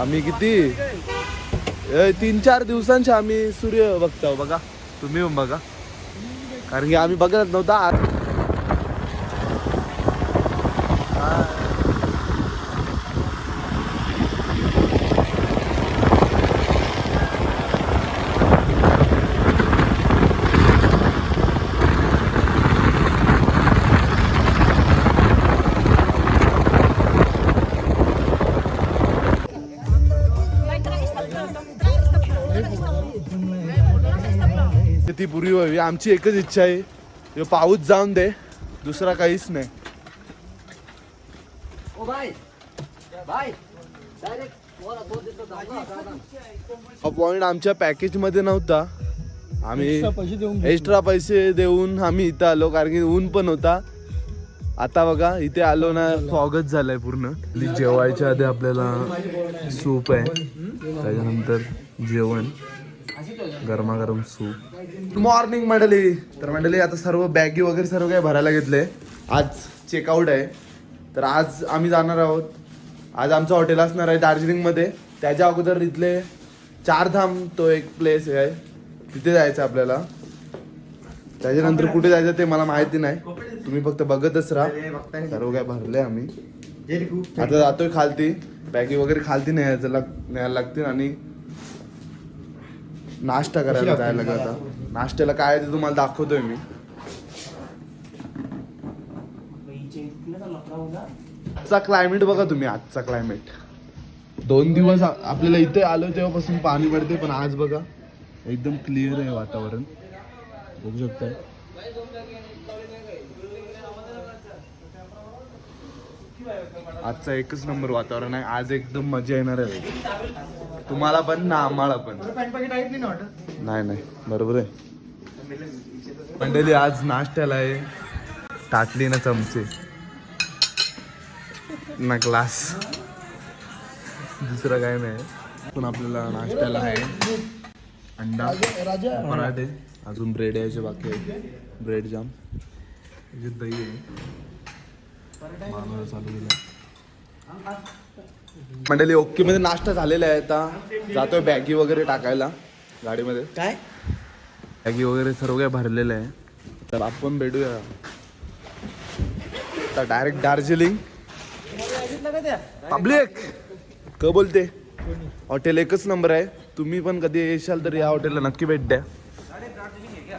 आम्ही किती? ए, तीन चार दिवसांचे आम्ही सूर्य बघतो बघा. तुम्ही पण बघा. कारण की आम्ही बघत नव्हता. ती पूर्वी व्हावी आमची एकच इच्छा आहे. पाऊस जाऊन दे दुसरा काहीच नाही. ओ भाई भाई डायरेक्ट वर बोल देतो हा पॉइंट आमच्या पॅकेजमध्ये नव्हता. आम्ही एक्स्ट्रा पैसे देऊन आम्ही इथं आलो कारण की ऊन पण होता. आता बघा इथे आलो ना फॉगच झालाय पूर्ण. जेवायच्या आधी आपल्याला सूप आहे. त्याच्यानंतर जेवण गरमागरम सूप. मॉर्निंग मंडळी. तर मंडळी आता सर्व बॅगी वगैरे सर्व काही भरायला घेतले. आज चेकआउट आहे. तर आज आम्ही जाणार आहोत. आज आमचं हॉटेल असणार आहे दार्जिलिंगमध्ये. त्याच्या अगोदर इथले चारधाम तो एक प्लेस आहे. तिथे जायचं आपल्याला. त्याच्यानंतर कुठे जायचं ते मला माहिती नाही. तुम्ही फक्त बघतच राहा. सर्व काय भरले आम्ही. आता जातोय खालती. बॅगी वगैरे खालती न्यायचं लाग न्यायला लागतील आणि नाश्ता करायला जायला आता. नाश्त्याला काय आहे ते तुम्हाला दाखवतोय मी. आजचा क्लायमेट बघा तुम्ही आजचा क्लायमेट दोन दिवस आपल्याला इथे आलो तेव्हापासून पाणी पडते पण आज बघा एकदम क्लिअर आहे वातावरण. बघू शकताय आजचा एकच नंबर वातावरण आहे. आज एकदम मजा येणार आहे. तुम्हाला पण ना आम्हाला पण. नाही नाही बरोबर आहे. मंडळी आज नाश्त्याला आहे. टाकली ना चमचे. ना ग्लास. दुसरं काय नाही. पण आपल्याला नाश्त्याला आहे. अंडा पराठे अजून ब्रेड यायचे बाकी आहे ब्रेड जाम दही आहे. मानवाला चालू केला. मंडळी ओके मध्ये नाश्ता झालेला आहे आता. जातोय बॅगी वगैरे टाकायला गाडीमध्ये. काय? बॅगी वगैरे सर्व काही भरलेलं आहे. तर आपण भेटूया. तर डायरेक्ट दार्जिलिंग. पब्लिक क बोलते? हॉटेल एकच नंबर आहे. तुम्ही पण कधी येशाल तर या हॉटेलला नक्की भेट द्या.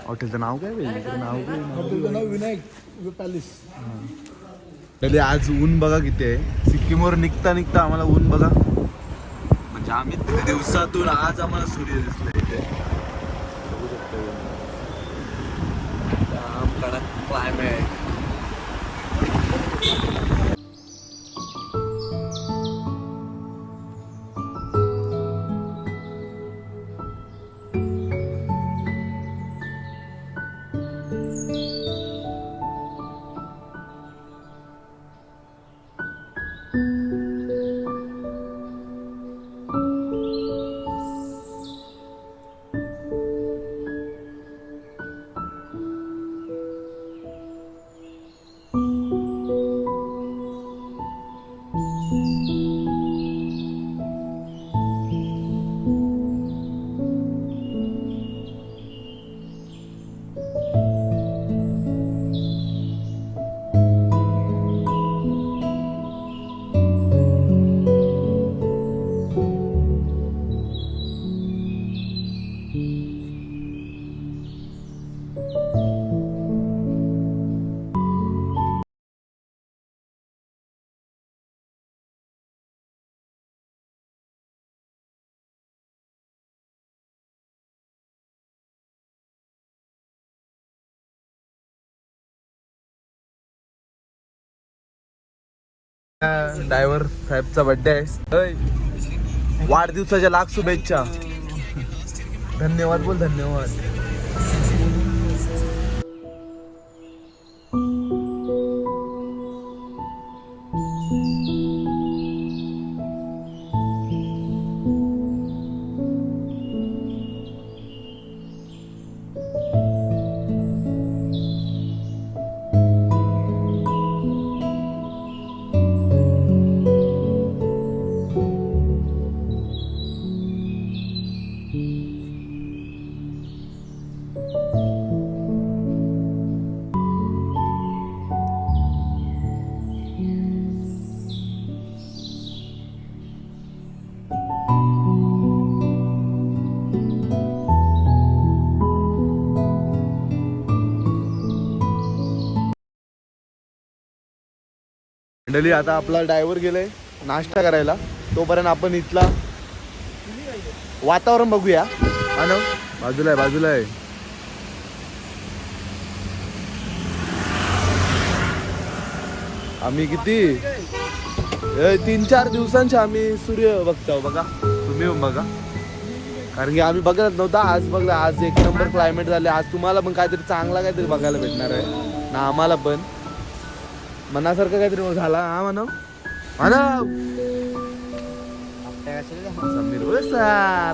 हॉटेलचं नाव काय? नाव काय नाव विनायक पॅलेस तरी आज ऊन बघा किती आहे. सिक्कीमवर निघता निघता आम्हाला ऊन बघा. म्हणजे आम्ही तिथे दिवसातून आज आम्हाला सूर्य दिसला इथे. कडक क्लायमेट ड्रायव्हर साहेबचा बर्थडे आहे. वाढदिवसाच्या लाख शुभेच्छा. धन्यवाद बोल धन्यवाद. मंडळी आता आपला ड्रायव्हर गेलाय नाश्ता करायला. तोपर्यंत आपण इथला वातावरण बघूया. हा ना? बाजूला आहे बाजूला आहे. आम्ही किती? तीन चार दिवसांचे आम्ही सूर्य बघतो बघा. तुम्ही बघा. कारण की आम्ही बघत नव्हता. आज बघला आज एक नंबर क्लायमेट झाले. आज तुम्हाला पण काहीतरी चांगला काहीतरी बघायला भेटणार आहे. ना आम्हाला पण. मनासारखं काहीतरी झाला हा मानव? मानव! समीर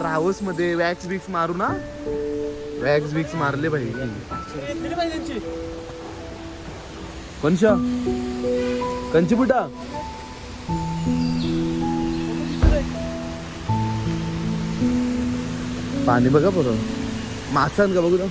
राऊसमध्ये वॅक्स बिक्स मारू ना? वॅक्स बिक्स मारले पाहिजे कोणशा कंची बुटा पाणी बघा बरं. मासान का बघू ना?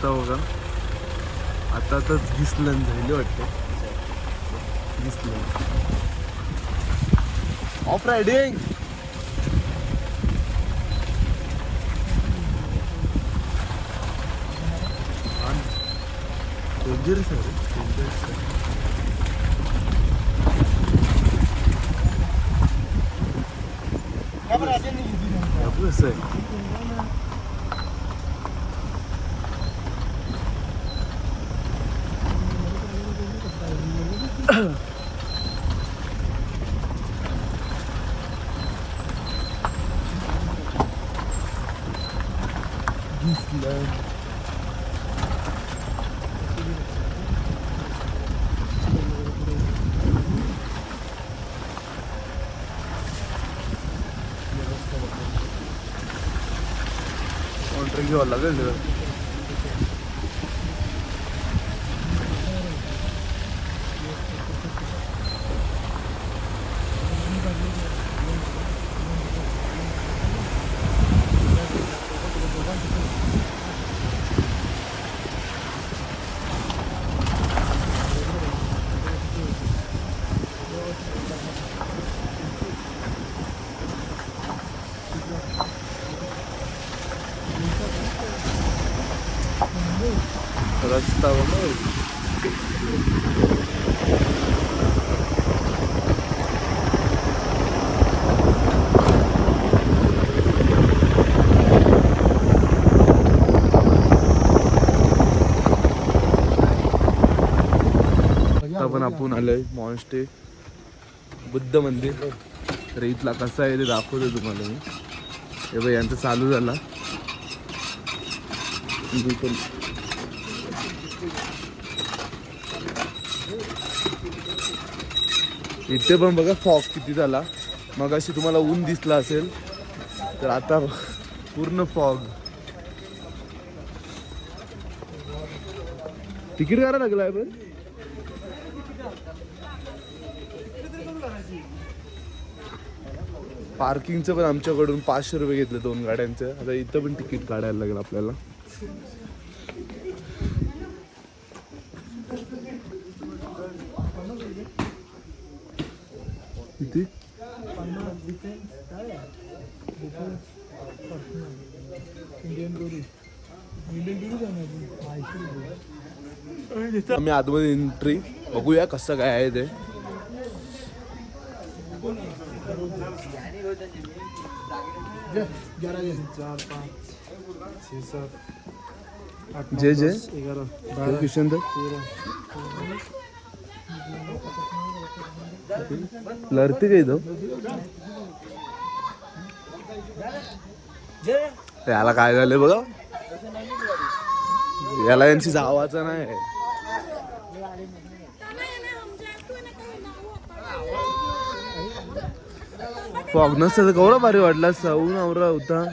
रस्ता बघा आता आताच दिसलं आणि झाली वाटतं दिसलं ऑफ रायडिंग डेंजरस आहे डेंजरस आहे कॉन्ट्री घ्यावं लागेल दाखवून आलंय मॉन्स्टे. बुद्ध मंदिर. तर इथला कसा आहे ते दाखवतो तुम्हाला मी. हे बघ यांचं चालू झाला. इथे पण बघा फॉग किती झाला. मग अशी तुम्हाला ऊन दिसला असेल तर आता पूर्ण फॉग तिकीट करायला आहे पण. पार्किंगचं पण आमच्याकडून पाचशे रुपये घेतलं दोन गाड्यांचं. आता इथं पण तिकीट काढायला लागेल आपल्याला. किती? आम्ही आतमध्ये एंट्री बघूया कसं काय आहे ते जे, जे तो किशन लढते का इथं याला काय झालंय बघा? याला यांची जावाचा नाही. फॉग नसतं तर केवढा भारी वाटला. सऊ नवरा होता.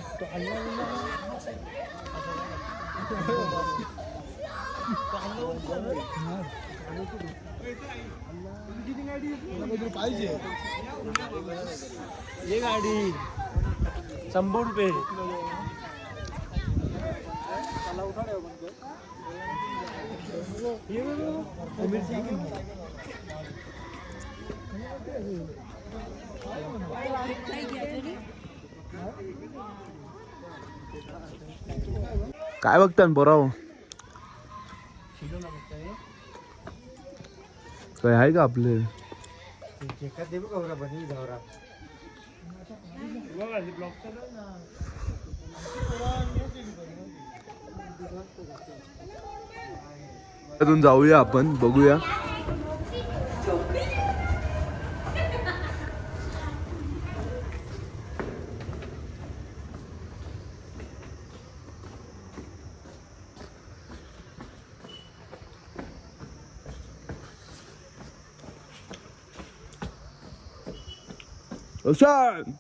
पाहिजे ये गाडी. शंभर रुपये. काय बघता बोराव काय आहे का आपले? अजून जाऊया आपण बघूया. रोशन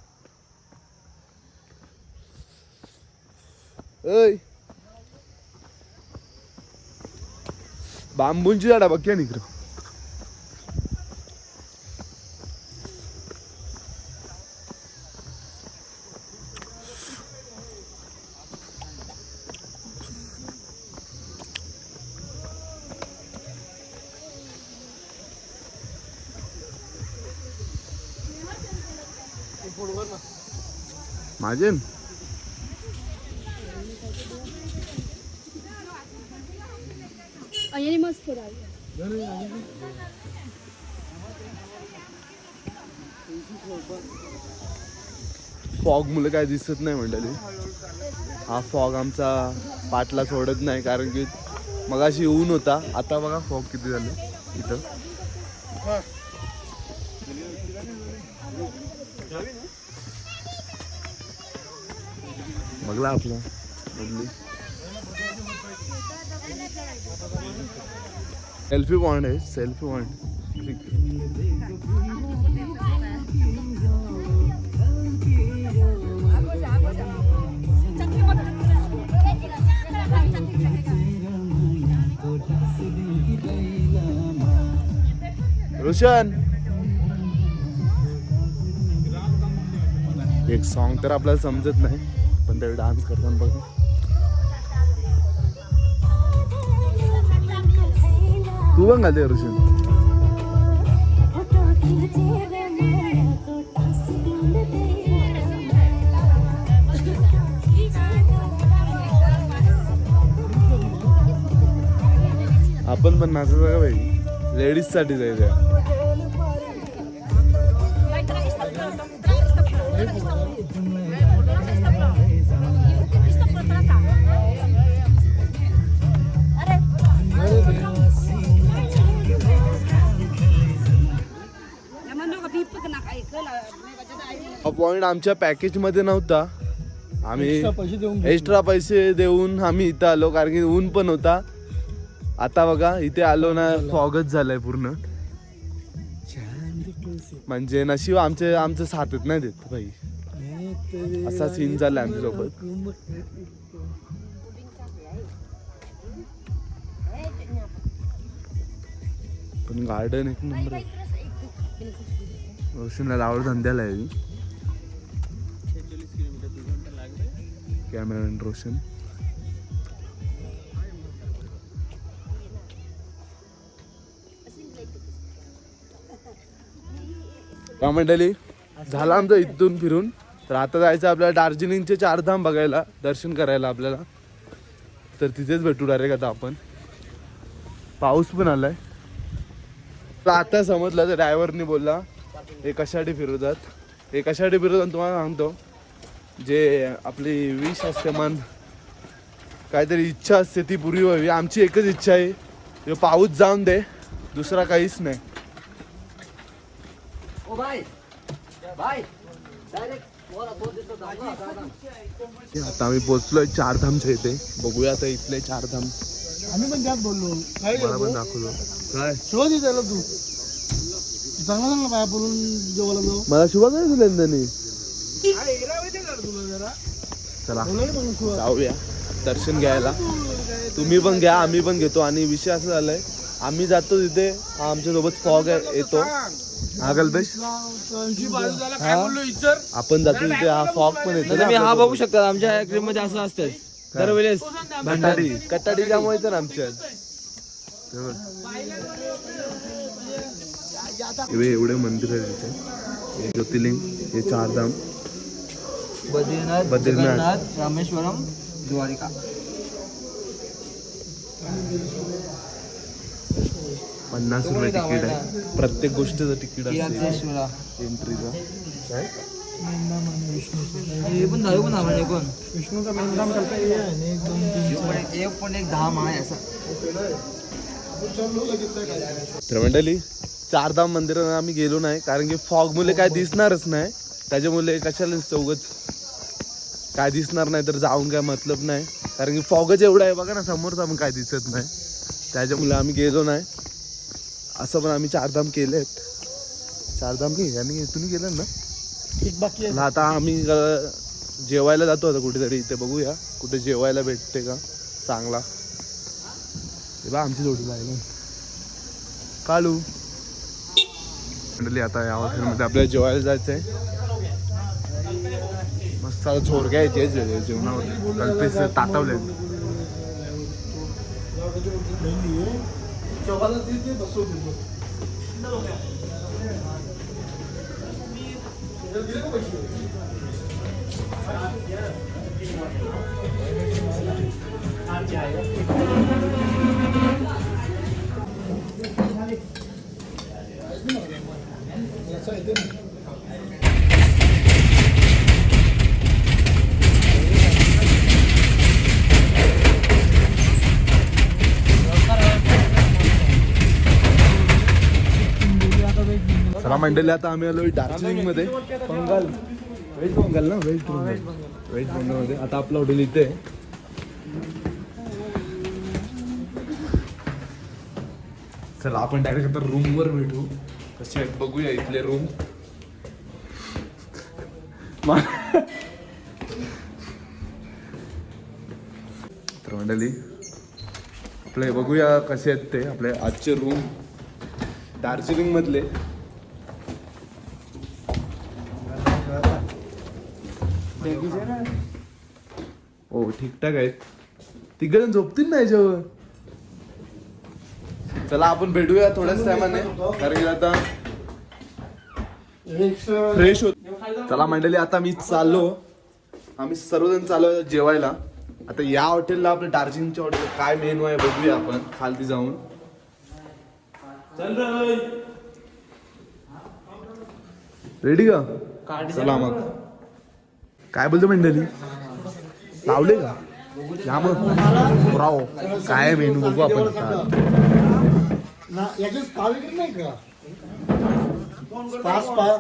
ऐ बांबूंची झाडा बघ की महाजन मस्त फॉग मुलं काय दिसत नाही म्हटलं हा फॉग आमचा पाटला सोडत नाही कारण की मग अशी ऊन होता. आता बघा फॉग किती झाले. इथं. बघला आपला. सेल्फी पॉइंट आहे सेल्फी पॉइंट रोशन. एक सॉन्ग तर आपल्याला समजत नाही. पण ते डान्स करताना बघा. तू पण घालते रोशन आपण पण नाचायचं का भाई लेडीजसाठी जायचं. हा पॉइंट आमच्या पॅकेजमध्ये नव्हता. आम्ही. एक्स्ट्रा पैसे देऊन आम्ही इथं आलो कारण की ऊन पण होता. आता बघा इथे आलो ना फॉगच झालाय पूर्ण. म्हणजे नशीब आमचे आमचं साथच नाही देत भाई असा सीन झालाय आमच्यासोबत. पण गार्डन एक नंबर. रोशनला लावड धंद्याला आहे. कॅमेरामॅन रोशन. का मंडळी झाला आमचं इथून फिरून. तर आता जायचं आपल्याला दार्जिलिंगचे चार धाम बघायला दर्शन करायला आपल्याला. तर तिथेच भेटू डायरेक्ट आता आपण. पाऊस पण आलाय. तर आता समजलं तर ड्रायव्हरनी बोलला हे कशासाठी फिरवतात? हे कशासाठी फिरवतात तुम्हाला सांगतो. जे आपली विश असते मन काहीतरी इच्छा असते ती पुरी व्हावी. आमची एकच इच्छा आहे. हे पाऊस जाऊन दे दुसरा काहीच नाही. ओ भाई भाई डायरेक्ट आता आम्ही पोहोचलोय चारधामच्या इथे. बघूया आता इथले चारधाम. आम्ही पण त्यात बोललो. काय मला पण दाखवतो. काय? शोध तू. चांगला चांगला पाया पडून जेवायला जाऊ. मला शुभा काय दिले त्यांनी चला. जाऊया. दर्शन घ्यायला. तुम्ही पण घ्या आम्ही पण घेतो. आणि विषय असं झालाय आम्ही जातो तिथे. हा आमच्यासोबत फॉग येतो. हा कल्पेश? आपण जातो तिथे. हा फॉग पण येतो ना तुम्ही हा. बघू शकता. आमच्या क्रीममध्ये असं असतं दरवेळेस. कटाडी कटाडी त्यामुळे तर आमच्यात. बघ. एवढे एवढे मंदिर आहे तिथे हे ज्योतिर्लिंग हे चारधाम. बद्रीनाथ बद्रीनाथ. रामेश्वरम द्वारिका. पन्नास रुपये तिकीट आहे. प्रत्येक गोष्टीचं तिकीट असते. एंट्रीचं. काय? हे पण पण धाम विष्णूचा हे आहे आणि एक दोन तीन एक पण एक- एक पण एक धाम आहे असं. तर मंडळी चारधाम मंदिरात आम्ही गेलो नाही कारण की फॉग मुले काय दिसणारच नाही. त्याच्यामुळे कशाला चौगच काय दिसणार नाही तर जाऊन काय मतलब नाही. कारण की फॉगच एवढा आहे बघा ना समोरच आम्ही काय दिसत नाही. त्याच्यामुळे आम्ही गेलो नाही. असं पण आम्ही चारधाम केलेत. चारधाम नाही आणि तुम्ही गेलं ना? बाकी आता आम्ही जेवायला जातो आता कुठेतरी इथे बघूया. कुठे जेवायला भेटते का? चांगला. हे बा आमची जोडी लागली. कालू. मंडळी आता या हॉटेलमध्ये आपल्याला जेवायला जायचं आहे मस्त आता झोर घ्यायचे जेवणावर कल्पेश ताटवले चला मंडळी आता आम्ही आलो दार्जिलिंगमध्ये. बंगाल. व्हेज बंगाल ना? व्हेज बंगाल व्हेज बंगाल मध्ये. आता आपलं हॉटेल इथे. चला आपण डायरेक्ट आता रूम वर भेटू. कसे आहेत? बघूया इथले रूम तर मंडळी आपले बघूया कसे आहेत ते आपले आजचे रूम दार्जिलिंग मधले. ठीकठाक आहेत. तिकडे झोपतील ना याच्यावर? चला आपण भेटूया थोड्याच टायमाने. कारण की आता फ्रेश होत चला मंडळी आता मी चाललो. आम्ही सर्वजण चाललो जेवायला. आता या हॉटेलला आपलं दार्जिलिंगच्या हॉटेल काय मेनू आहे बघूया आपण खालती जाऊन. रेडी का? चला मग. काय बोलतो मंडळी? लावले का? या मग राव काय मेनू बघू आपण याचे पाव नाही का? पाच पाव